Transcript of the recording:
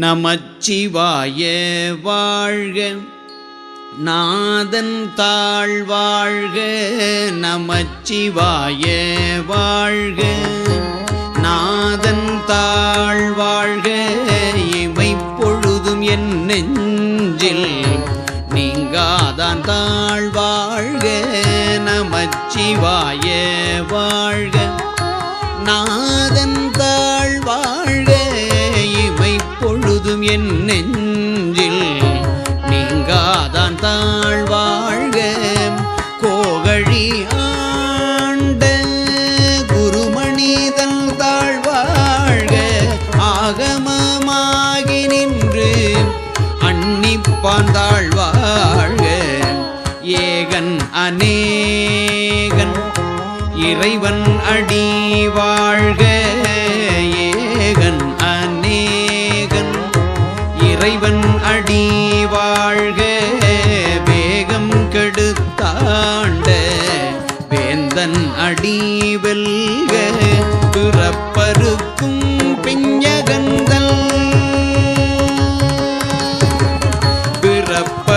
நமச்சிவாய வாழ்க. நாதன் தாழ் வாழ்க நமச்சிவாய வாழ்க. நாதன் தாழ் வாழ்க இவை பொழுதும் என் நெஞ்சில் நீங்காதான் தாழ் வாழ்க நமச்சிவாய வாழ்க. நான் பொழுதும் என் நெஞ்சில் நீங்காதான் தாழ்வாழ்க. கோகழி ஆண்ட குருமணிதன் தாழ்வாழ்க. ஆகமமாகி நின்று அன்னிப்பான் தாழ்வாழ்க. ஏகன் அநேகன் இறைவன் அடி வாழ்க. இறைவன் அடி வாழ்க வேகம் கெடுத்தாண்ட. வேந்தன் அடி வெல்க துறப்பருக்கும் பிஞ்சகந்தல். பிறப்ப